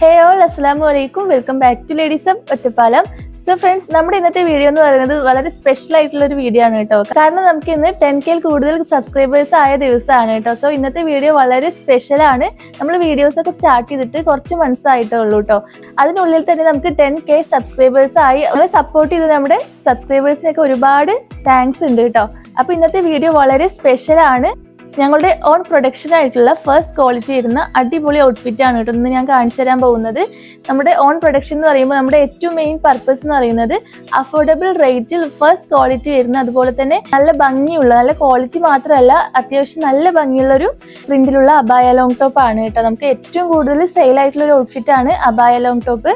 ഹേ all അസ്സാം വലൈക്കും welcome back to ladies Ottapalam so friends നമ്മുടെ ഇന്നത്തെ വീഡിയോ എന്ന് പറയുന്നത് വളരെ സ്പെഷ്യൽ ആയിട്ടുള്ള ഒരു വീഡിയോ ആണ് കേട്ടോ. കാരണം നമുക്ക് ഇന്ന് ടെൻ കെയിൽ കൂടുതൽ സബ്സ്ക്രൈബേഴ്സ് ആയ ദിവസമാണ് കേട്ടോ. സോ ഇന്നത്തെ വീഡിയോ വളരെ സ്പെഷ്യൽ ആണ്. നമ്മൾ വീഡിയോസ് ഒക്കെ സ്റ്റാർട്ട് ചെയ്തിട്ട് കുറച്ച് മന്ത്സ് ആയിട്ടേ ഉള്ളൂ കേട്ടോ. അതിനുള്ളിൽ തന്നെ നമുക്ക് ടെൻ കെ സബ്സ്ക്രൈബേഴ്സ് ആയി അവരെ സപ്പോർട്ട് ചെയ്ത് നമ്മുടെ സബ്സ്ക്രൈബേഴ്സിനൊക്കെ ഒരുപാട് താങ്ക്സ് ഉണ്ട് കേട്ടോ. അപ്പൊ ഇന്നത്തെ വീഡിയോ വളരെ സ്പെഷ്യൽ ആണ്. ഞങ്ങളുടെ ഓൺ പ്രൊഡക്ഷൻ ആയിട്ടുള്ള ഫസ്റ്റ് ക്വാളിറ്റി ഇരുന്ന അടിപൊളി ഔട്ട്ഫിറ്റ് ആണ് കേട്ടോ ഇന്ന് ഞാൻ കാണിച്ചു തരാൻ പോകുന്നത്. നമ്മുടെ ഓൺ പ്രൊഡക്ഷൻ എന്ന് പറയുമ്പോൾ നമ്മുടെ ഏറ്റവും മെയിൻ പർപ്പസ് എന്ന് പറയുന്നത് അഫോർഡബിൾ റേറ്റിൽ ഫസ്റ്റ് ക്വാളിറ്റി വരുന്ന അതുപോലെ തന്നെ നല്ല ഭംഗിയുള്ള നല്ല ക്വാളിറ്റി മാത്രമല്ല അത്യാവശ്യം നല്ല ഭംഗിയുള്ള ഒരു പ്രിന്റിലുള്ള അബായ ലോങ് ടോപ്പ് ആണ് കേട്ടോ. നമുക്ക് ഏറ്റവും കൂടുതൽ സെയിൽ ആയിട്ടുള്ള ഒരു ഔട്ട്ഫിറ്റ് ആണ് അബായ ലോങ് ടോപ്പ്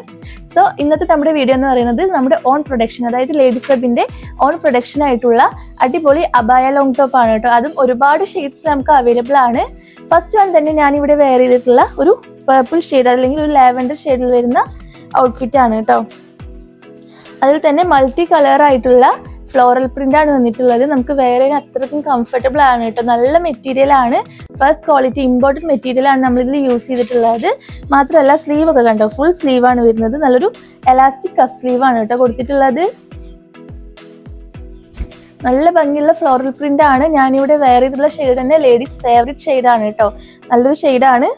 സോ ഇന്നത്തെ നമ്മുടെ വീഡിയോ എന്ന് പറയുന്നത് നമ്മുടെ ഓൺ പ്രൊഡക്ഷൻ അതായത് ലേഡീസ് സബിന്റെ ഓൺ പ്രൊഡക്ഷൻ ആയിട്ടുള്ള അടിപൊളി അബായ ലോങ് ടോപ്പ് ആണ് കേട്ടോ. അതും ഒരുപാട് ഷെയ്ഡ്സ് നമുക്ക് അവൈലബിൾ ആണ്. ഫസ്റ്റ് വൺ തന്നെ ഞാൻ ഇവിടെ വെയർ ചെയ്തിട്ടുള്ള ഒരു പേർപ്പിൾ ഷെയ്ഡ് അല്ലെങ്കിൽ ഒരു ലാവൻഡർ ഷെയ്ഡിൽ വരുന്ന ഔട്ട്ഫിറ്റ് ആണ് കേട്ടോ. അതിൽ തന്നെ മൾട്ടി കളർ ആയിട്ടുള്ള ഫ്ലോറൽ പ്രിന്റ് ആണ് വന്നിട്ടുള്ളത്. നമുക്ക് വേറെ അത്രക്കും കംഫർട്ടബിൾ ആണ് കേട്ടോ. നല്ല മെറ്റീരിയൽ ആണ്. ഫസ്റ്റ് ക്വാളിറ്റി ഇമ്പോർട്ടന്റ് മെറ്റീരിയൽ ആണ് നമ്മൾ ഇതിൽ യൂസ് ചെയ്തിട്ടുള്ളത്. മാത്രമല്ല സ്ലീവ് ഒക്കെ കണ്ടോ? ഫുൾ സ്ലീവ് ആണ് വരുന്നത്. നല്ലൊരു എലാസ്റ്റിക് കഫ് സ്ലീവ് ആണ് കേട്ടോ കൊടുത്തിട്ടുള്ളത്. നല്ല ഭംഗിയുള്ള ഫ്ലോറൽ പ്രിന്റ് ആണ്. ഞാനിവിടെ വെയർ ചെയ്തിട്ടുള്ള ഷെയ്ഡ് തന്നെ ലേഡീസ് ഫേവറേറ്റ് ഷെയ്ഡാണ് കേട്ടോ. നല്ലൊരു ഷെയ്ഡാണ്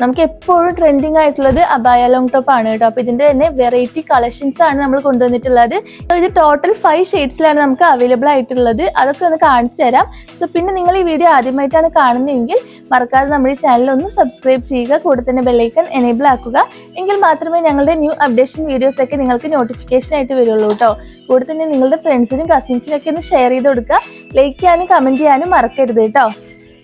നമുക്ക് എപ്പോഴും ട്രെൻഡിങ് ആയിട്ടുള്ളത് അബായ ലോങ് ടോപ്പ് ആണ് കേട്ടോ. അപ്പൊ ഇതിന്റെ തന്നെ വെറൈറ്റി കളക്ഷൻസ് ആണ് നമ്മൾ കൊണ്ടുവന്നിട്ടുള്ളത്. ഇത് ടോട്ടൽ ഫൈവ് ഷെയ്ഡ്സിലാണ് നമുക്ക് അവൈലബിൾ ആയിട്ടുള്ളത്. അതൊക്കെ ഒന്ന് കാണിച്ചു തരാം. സോ പിന്നെ നിങ്ങൾ ഈ വീഡിയോ ആദ്യമായിട്ടാണ് കാണുന്നതെങ്കിൽ മറക്കാതെ നമ്മുടെ ചാനൽ ഒന്ന് സബ്സ്ക്രൈബ് ചെയ്യുക. കൂടെ തന്നെ ബെല്ലൈക്കൺ എനേബിൾ ആക്കുക. എങ്കിൽ മാത്രമേ ഞങ്ങളുടെ ന്യൂ അപ്ഡേഷൻ വീഡിയോസ് ഒക്കെ നിങ്ങൾക്ക് നോട്ടിഫിക്കേഷൻ ആയിട്ട് വരുള്ളൂ കേട്ടോ. കൂടെ തന്നെ നിങ്ങളുടെ ഫ്രണ്ട്സിനും കസിൻസിനും ഒക്കെ ഒന്ന് ഷെയർ ചെയ്ത് കൊടുക്കുക. ലൈക്ക് ചെയ്യാനും കമന്റ് ചെയ്യാനും മറക്കരുത് കേട്ടോ.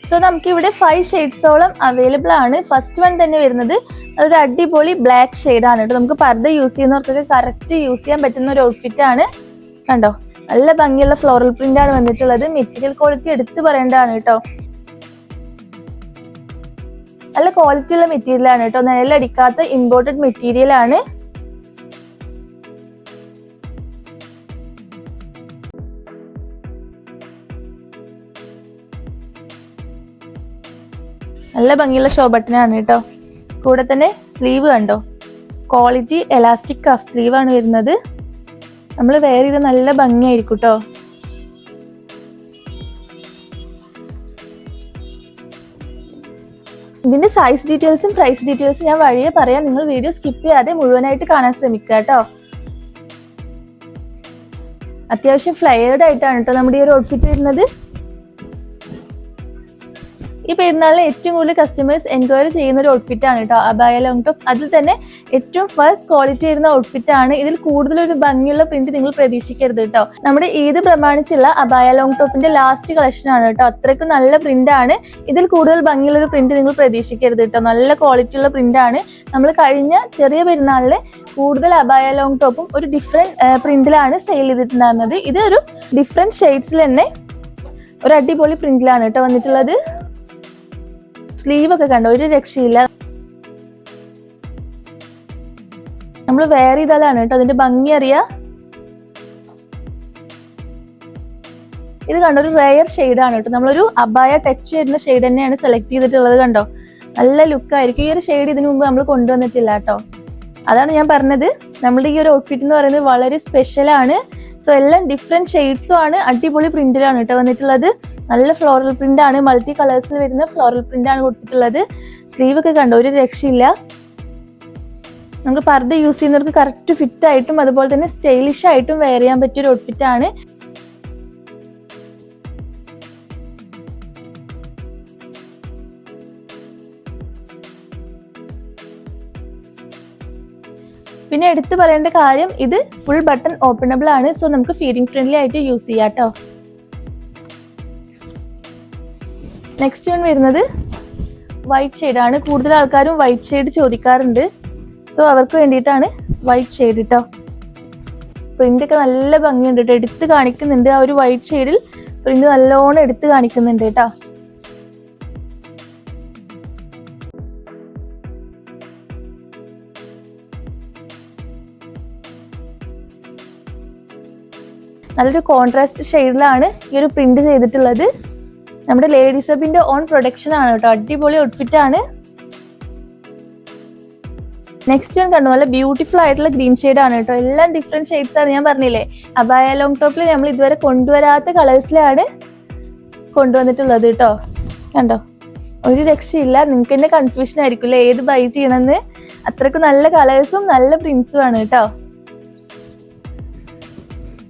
സോ നമുക്ക് ഇവിടെ ഫൈവ് ഷെയ്ഡ്സോളം അവൈലബിൾ ആണ്. ഫസ്റ്റ് വൺ തന്നെ വരുന്നത് ഒരു അടിപൊളി ബ്ലാക്ക് ഷെയ്ഡാണ് കേട്ടോ നമുക്ക് പർദ്ദ യൂസ് ചെയ്യുന്നവർക്കൊക്കെ കറക്റ്റ് യൂസ് ചെയ്യാൻ പറ്റുന്ന ഒരു ഔട്ട്ഫിറ്റ് ആണ്. കണ്ടോ? നല്ല ഭംഗിയുള്ള ഫ്ലോറൽ പ്രിന്റ് ആണ് വന്നിട്ടുള്ളത്. മെറ്റീരിയൽ ക്വാളിറ്റി എടുത്തു പറയേണ്ടതാണ് കേട്ടോ നല്ല ക്വാളിറ്റി ഉള്ള മെറ്റീരിയൽ ആണ് കേട്ടോ നിലയിലടിക്കാത്ത ഇമ്പോർട്ടഡ് മെറ്റീരിയൽ ആണ്. നല്ല ഭംഗിയുള്ള ഷോ ബട്ടനാണ് കേട്ടോ. കൂടെ തന്നെ സ്ലീവ് കണ്ടോ? ക്വാളിറ്റി എലാസ്റ്റിക് കഫ് സ്ലീവ് ആണ് വരുന്നത്. നമ്മൾ വെയർ ചെയ്ത് നല്ല ഭംഗിയായിരിക്കും കേട്ടോ. ഇതിന്റെ സൈസ് ഡീറ്റെയിൽസും പ്രൈസ് ഡീറ്റെയിൽസും ഞാൻ വഴിയെ പറയാം. നിങ്ങൾ വീഡിയോ സ്കിപ്പ് ചെയ്യാതെ മുഴുവനായിട്ട് കാണാൻ ശ്രമിക്കുക കേട്ടോ. അത്യാവശ്യം ഫ്ലയേർഡ് ആയിട്ടാണ് കേട്ടോ നമ്മുടെ ഈ ഒരു ഔട്ട്ഫിറ്റ് വരുന്നത്. ഈ പെരുന്നാളിൽ ഏറ്റവും കൂടുതൽ കസ്റ്റമേഴ്സ് എൻക്വയറി ചെയ്യുന്ന ഒരു ഔട്ട്ഫിറ്റ് ആണ് കേട്ടോ അബായ ലോങ് ടോപ്പ് അതിൽ തന്നെ ഏറ്റവും ഫസ്റ്റ് ക്വാളിറ്റി വരുന്ന ഔട്ട്ഫിറ്റ് ആണ്. ഇതിൽ കൂടുതൽ ഒരു ഭംഗിയുള്ള പ്രിന്റ് നിങ്ങൾ പ്രതീക്ഷിക്കരുത് കേട്ടോ നമ്മുടെ ഈദ് പ്രമാണിച്ചുള്ള അബായ ലോങ് ടോപ്പിന്റെ ലാസ്റ്റ് കളക്ഷൻ ആണ് കേട്ടോ അത്രയ്ക്കും നല്ല പ്രിന്റ് ആണ്. ഇതിൽ കൂടുതൽ ഭംഗിയുള്ള ഒരു പ്രിന്റ് നിങ്ങൾ പ്രതീക്ഷിക്കരുത് കേട്ടോ നല്ല ക്വാളിറ്റി ഉള്ള പ്രിന്റ് ആണ്. നമ്മൾ കഴിഞ്ഞ ചെറിയ പെരുന്നാളിൽ കൂടുതൽ അബായ ലോങ് ടോപ്പും ഒരു ഡിഫറെന്റ് പ്രിന്റിലാണ് സെയിൽ ചെയ്തിട്ടുണ്ടായിരുന്നത്. ഇത് ഒരു ഡിഫറെന്റ് ഷെയ്ഡ്സിൽ തന്നെ ഒരു അടിപൊളി പ്രിന്റിലാണ് കേട്ടോ വന്നിട്ടുള്ളത്. സ്ലീവ് ഒക്കെ കണ്ട? ഒരു രക്ഷയില്ല. നമ്മൾ വെയർ ചെയ്താലാണ് കേട്ടോ അതിന്റെ ഭംഗി അറിയാ. ഇത് കണ്ടോ? ഒരു റെയർ ആണ് കേട്ടോ. നമ്മളൊരു അബായ ടച്ച് വരുന്ന ഷെയ്ഡ് തന്നെയാണ് സെലക്ട് ചെയ്തിട്ടുള്ളത് കണ്ടോ? നല്ല ലുക്ക് ആയിരിക്കും. ഈ ഒരു ഷെയ്ഡ് ഇതിനു മുമ്പ് നമ്മൾ കൊണ്ടുവന്നിട്ടില്ല കേട്ടോ. അതാണ് ഞാൻ പറഞ്ഞത്. നമ്മുടെ ഈ ഒരു ഔട്ട്ഫിറ്റ് എന്ന് പറയുന്നത് വളരെ സ്പെഷ്യൽ ആണ്. സോ എല്ലാം ഡിഫറെന്റ് ഷെയ്ഡ്സും ആണ്. അടിപൊളി പ്രിന്റിലാണ് കേട്ടോ വന്നിട്ടുള്ളത്. നല്ല ഫ്ലോറൽ പ്രിന്റ് ആണ്. മൾട്ടി കളേഴ്സിൽ വരുന്ന ഫ്ലോറൽ പ്രിന്റ് ആണ് കൊടുത്തിട്ടുള്ളത്. സ്ലീവ് ഒക്കെ കണ്ടോ? ഒരു രക്ഷയില്ല. നമുക്ക് പർദ്ദ യൂസ് ചെയ്യുന്നവർക്ക് കറക്റ്റ് ഫിറ്റ് ആയിട്ടും അതുപോലെ തന്നെ സ്റ്റൈലിഷ് ആയിട്ടും വെയർ ചെയ്യാൻ പറ്റിയ ഒരു ഔട്ട്ഫിറ്റ് ആണ്. പിന്നെ എടുത്തു പറയേണ്ട കാര്യം ഇത് ഫുൾ ബട്ടൺ ഓപ്പണബിൾ ആണ്. സോ നമുക്ക് ഫീഡിംഗ് ഫ്രണ്ട്ലി ആയിട്ട് യൂസ് ചെയ്യാം കേട്ടോ നെക്സ്റ്റ് വൺ വരുന്നത് വൈറ്റ് ഷെയ്ഡ് ആണ്. കൂടുതൽ ആൾക്കാരും വൈറ്റ് ഷെയ്ഡ് ചോദിക്കാറുണ്ട്. സോ അവർക്ക് വേണ്ടിയിട്ടാണ് വൈറ്റ് ഷെയ്ഡ് കേട്ടോ പ്രിന്റ് ഒക്കെ നല്ല ഭംഗിയുണ്ട് കേട്ടോ എടുത്ത് കാണിക്കുന്നുണ്ട്. ആ ഒരു വൈറ്റ് ഷെയ്ഡിൽ പ്രിന്റ് നല്ലോണം എടുത്ത് കാണിക്കുന്നുണ്ട് കേട്ടോ നല്ലൊരു കോൺട്രാസ്റ്റ് ഷെയ്ഡിലാണ് ഈ ഒരു പ്രിന്റ് ചെയ്തിട്ടുള്ളത്. നമ്മുടെ ലേഡീസ് അബിന്റെ ഓൺ പ്രൊഡക്ഷൻ ആണ് കേട്ടോ. അടിപൊളി ഔട്ട്ഫിറ്റ് ആണ്. നെക്സ്റ്റ് ഞാൻ കണ്ടു നല്ല ബ്യൂട്ടിഫുൾ ആയിട്ടുള്ള ഗ്രീൻ ഷെയ്ഡ് ആണ് കേട്ടോ. എല്ലാം ഡിഫറെന്റ് ഷെയ്ഡ്സ് ആണ് ഞാൻ പറഞ്ഞില്ലേ? അബായ ലോങ് ടോപ്പിൽ നമ്മൾ ഇതുവരെ കൊണ്ടുവരാത്ത കളേഴ്സിലാണ് കൊണ്ടുവന്നിട്ടുള്ളത് കേട്ടോ. കണ്ടോ? ഒരു രക്ഷയില്ല. നിങ്ങൾക്ക് തന്നെ കൺഫ്യൂഷൻ ആയിരിക്കും അല്ലേ ഏത് ബൈ ചെയ്യണമെന്ന്? അത്രയ്ക്ക് നല്ല കളേഴ്സും നല്ല പ്രിൻസും ആണ് കേട്ടോ.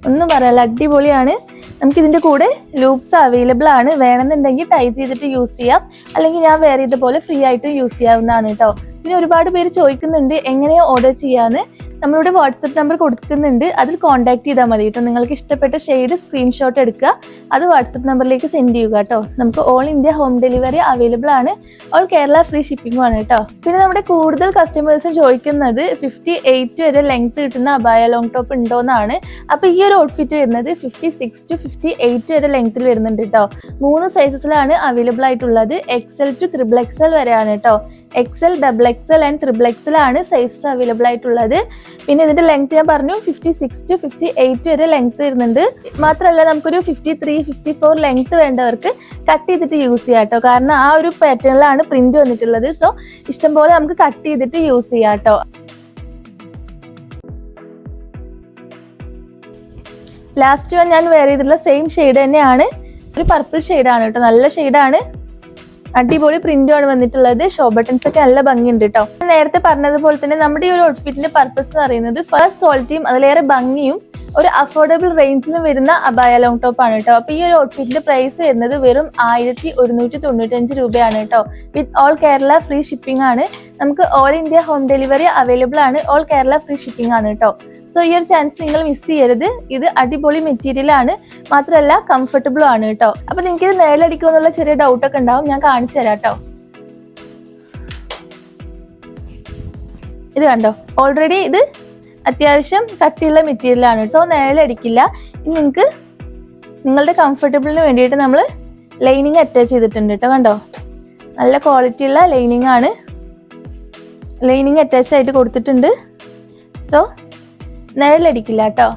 ഒന്നും പറയാല്ല അടിപൊളിയാണ്. നമുക്ക് ഇതിന്റെ കൂടെ ലൂപ്സ് അവൈലബിൾ ആണ്. വേണമെന്നുണ്ടെങ്കിൽ ടൈ ചെയ്തിട്ട് യൂസ് ചെയ്യാം. അല്ലെങ്കിൽ ഞാൻ വേറെ ഇതുപോലെ ഫ്രീ ആയിട്ട് യൂസ് ചെയ്യാവുന്നതാണ് കേട്ടോ. പിന്നെ ഒരുപാട് പേര് ചോദിക്കുന്നുണ്ട് എങ്ങനെയാണ് ഓർഡർ ചെയ്യാന്ന്. നമ്മളിവിടെ വാട്സപ്പ് നമ്പർ കൊടുക്കുന്നുണ്ട്. അതിൽ കോൺടാക്ട് ചെയ്താൽ മതി കേട്ടോ. നിങ്ങൾക്ക് ഇഷ്ടപ്പെട്ട ഷെയ്ഡ് സ്ക്രീൻഷോട്ട് എടുക്കുക. അത് വാട്സപ്പ് നമ്പറിലേക്ക് സെൻഡ് ചെയ്യുക കേട്ടോ. നമുക്ക് all India home delivery available ആണ്. ഓൾ കേരള ഫ്രീ ഷിപ്പിംഗും ആണ് കേട്ടോ. പിന്നെ നമ്മുടെ കൂടുതൽ കസ്റ്റമേഴ്സ് ചോദിക്കുന്നത് ഫിഫ്റ്റി എയ്റ്റ് വരെ ലെങ്ത് കിട്ടുന്ന അബായ ലോങ് ടോപ്പ് ഉണ്ടോ എന്നാണ്. അപ്പൊ ഈ ഒരു ഔട്ട്ഫിറ്റ് വരുന്നത് fifty six to fifty eight വരെ ലെങ്ത്തിൽ വരുന്നുണ്ട് കേട്ടോ. മൂന്ന് സൈസസിലാണ് അവൈലബിൾ ആയിട്ടുള്ളത്. എക്സൽ ടു ത്രിബിൾ എക്സൽ വരെയാണ് കേട്ടോ. XL double XL and triple ആണ് സൈസസ് അവൈലബിൾ ആയിട്ടുള്ളത്. പിന്നെ ഇതിന്റെ ലെങ്ത് ഞാൻ പറഞ്ഞു fifty six to fifty eight വരെ ലെങ്ത് വരുന്നുണ്ട്. മാത്രമല്ല നമുക്കൊരു fifty three fifty four length വേണ്ടവർക്ക് കട്ട് ചെയ്തിട്ട് യൂസ് ചെയ്യാം കേട്ടോ. കാരണം ആ ഒരു പാറ്റേണിലാണ് പ്രിന്റ് വന്നിട്ടുള്ളത്. സോ ഇഷ്ടംപോലെ നമുക്ക് കട്ട് ചെയ്തിട്ട് യൂസ് ചെയ്യാം കേട്ടോ. ലാസ്റ്റ് വൺ ഞാൻ വെയർ ചെയ്തിട്ടുള്ള സെയിം ഷെയ്ഡ് തന്നെയാണ്. ഒരു പർപ്പിൾ ഷെയ്ഡാണ് കേട്ടോ. നല്ല ഷെയ്ഡാണ് അടിപൊളി പ്രിന്റും ആണ് വന്നിട്ടുള്ളത്. ഷോ ബട്ടൺസ് ഒക്കെ നല്ല ഭംഗിയുണ്ട് കേട്ടോ നേരത്തെ പറഞ്ഞതുപോലെ തന്നെ നമ്മുടെ ഈ ഒരു ഔട്ട്ഫിറ്റിന്റെ പർപ്പസ് എന്ന് പറയുന്നത് ഫസ്റ്റ് ക്വാളിറ്റിയും അതിലേറെ ഭംഗിയും ഒരു അഫോർഡബിൾ റേഞ്ചിൽ വരുന്ന അബായ ലോങ് ടോപ്പ് ആണ് കേട്ടോ അപ്പൊ ഈ ഒരു ഔട്ട്ഫിറ്റിന്റെ പ്രൈസ് വരുന്നത് വെറും ആയിരത്തി ഒരുന്നൂറ്റി തൊണ്ണൂറ്റഞ്ച് രൂപയാണ് കേട്ടോ with all Kerala free shipping ആണ്. നമുക്ക് all India home delivery available ആണ്. ഓൾ കേരള ഫ്രീ ഷിപ്പിംഗ് ആണ് കേട്ടോ സോ ഈ ഒരു ചാൻസ് നിങ്ങൾ മിസ് ചെയ്യരുത്. ഇത് അടിപൊളി മെറ്റീരിയൽ ആണ്. മാത്രമല്ല കംഫർട്ടബിളും ആണ് കേട്ടോ അപ്പൊ നിങ്ങൾക്ക് ഇത് എന്നുള്ള ചെറിയ ഡൗട്ടൊക്കെ ഉണ്ടാവും. ഞാൻ കാണിച്ചു തരാം കേട്ടോ ഇത് കണ്ടോ? ഓൾറെഡി ഇത് അത്യാവശ്യം കട്ടിയുള്ള മെറ്റീരിയലാണ് നേരിലടിക്കില്ല ഇനി നിങ്ങൾക്ക് നിങ്ങളുടെ കംഫർട്ടബിളിന് വേണ്ടിയിട്ട് നമ്മൾ ലൈനിങ് അറ്റാച്ച് ചെയ്തിട്ടുണ്ട് കേട്ടോ. കണ്ടോ? നല്ല ക്വാളിറ്റി ഉള്ള ലൈനിങ് ആണ്. ലൈനിങ് അറ്റാച്ച് ആയിട്ട് കൊടുത്തിട്ടുണ്ട്. സോ നിഴലടിക്കില്ല കേട്ടോ.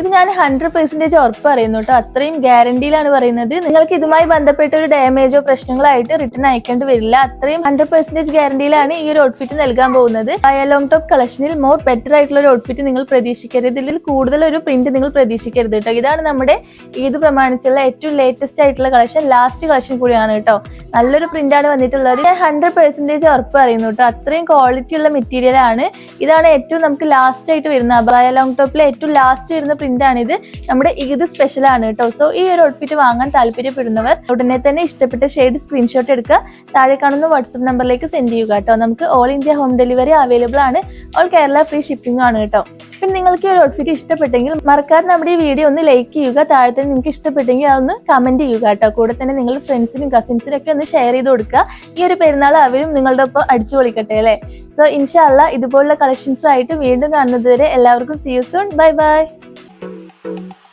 ഇത് ഞാൻ ഹൺഡ്രഡ് പെർസെന്റേജ് ഉറപ്പ് പറയുന്നു കേട്ടോ അത്രയും ഗ്യാരണ്ടിയിലാണ് പറയുന്നത്. നിങ്ങൾക്ക് ഇതുമായി ബന്ധപ്പെട്ട ഒരു ഡാമേജോ പ്രശ്നങ്ങളായിട്ട് റിട്ടേൺ അയക്കേണ്ടി വരില്ല. അത്രയും ഹൺഡ്രഡ് പെർസെന്റേജ് ഗ്യാരണ്ടിയിലാണ് ഈ ഒരു ഔട്ട്ഫിറ്റ് നൽകാൻ പോകുന്നത്. ലോങ് ടോപ്പ് കളക്ഷനിൽ മോർ ബെറ്റർ ആയിട്ടുള്ള ഒരു ഔട്ട്ഫിറ്റ് നിങ്ങൾ പ്രതീക്ഷിക്കരുത്. ഇതിൽ കൂടുതൽ ഒരു പ്രിന്റ് നിങ്ങൾ പ്രതീക്ഷിക്കരുത് കേട്ടോ ഇതാണ് നമ്മുടെ ഈദ് പ്രമാണിച്ചുള്ള ഏറ്റവും ലേറ്റസ്റ്റ് ആയിട്ടുള്ള കളക്ഷൻ ലാസ്റ്റ് കളക്ഷൻ കൂടിയാണ് കേട്ടോ നല്ലൊരു പ്രിന്റ് ആണ് വന്നിട്ടുള്ളത്. ഞാൻ ഹൺഡ്രഡ് പെർസെന്റേജ് ഉറപ്പ് പറയുന്നു കേട്ടോ അത്രയും ക്വാളിറ്റി ഉള്ള മെറ്റീരിയൽ ആണ്. ഇതാണ് ഏറ്റവും നമുക്ക് ലാസ്റ്റ് ആയിട്ട് വരുന്ന ലോങ് ടോപ്പിലെ ഏറ്റവും ലാസ്റ്റ് വരുന്ന പ്രിന്റ് ആണ് ഇത് നമ്മുടെ ഈദ് സ്പെഷ്യൽ ആണ് കേട്ടോ സോ ഈ ഒരു ഔട്ട്ഫിറ്റ് വാങ്ങാൻ താല്പര്യപ്പെടുന്നവർ ഉടനെ തന്നെ ഇഷ്ടപ്പെട്ട ഷെയ്ഡ് സ്ക്രീൻഷോട്ട് എടുക്കുക. താഴെ കാണുന്ന വാട്സപ്പ് നമ്പറിലേക്ക് സെൻഡ് ചെയ്യുക കേട്ടോ നമുക്ക് all India home delivery available ആണ്. ഓൾ കേരള ഫ്രീ ഷിപ്പിംഗ് ആണ് കേട്ടോ പിന്നെ നിങ്ങൾക്ക് ഈ ഒരു ഔട്ട്ഫിറ്റ് ഇഷ്ടപ്പെട്ടെങ്കിൽ മറക്കാതെ നമ്മുടെ ഈ വീഡിയോ ഒന്ന് ലൈക്ക് ചെയ്യുക. താഴെ തന്നെ നിങ്ങൾക്ക് ഇഷ്ടപ്പെട്ടെങ്കിൽ അതൊന്ന് കമന്റ് ചെയ്യുക കേട്ടോ കൂടെ തന്നെ നിങ്ങൾ ഫ്രണ്ട്സിനും കസിൻസിനും ഒക്കെ ഒന്ന് ഷെയർ ചെയ്ത് കൊടുക്കുക. ഈ ഒരു പെരുന്നാൾ അവരും നിങ്ങളുടെ ഒപ്പം അടിച്ചു പൊളിക്കട്ടെ അല്ലേ? സോ ഇൻഷാല്ല ഇതുപോലുള്ള കളക്ഷൻസ് ആയിട്ട് വീണ്ടും കാണുന്നതുവരെ എല്ലാവർക്കും see soon bye bye Thank you.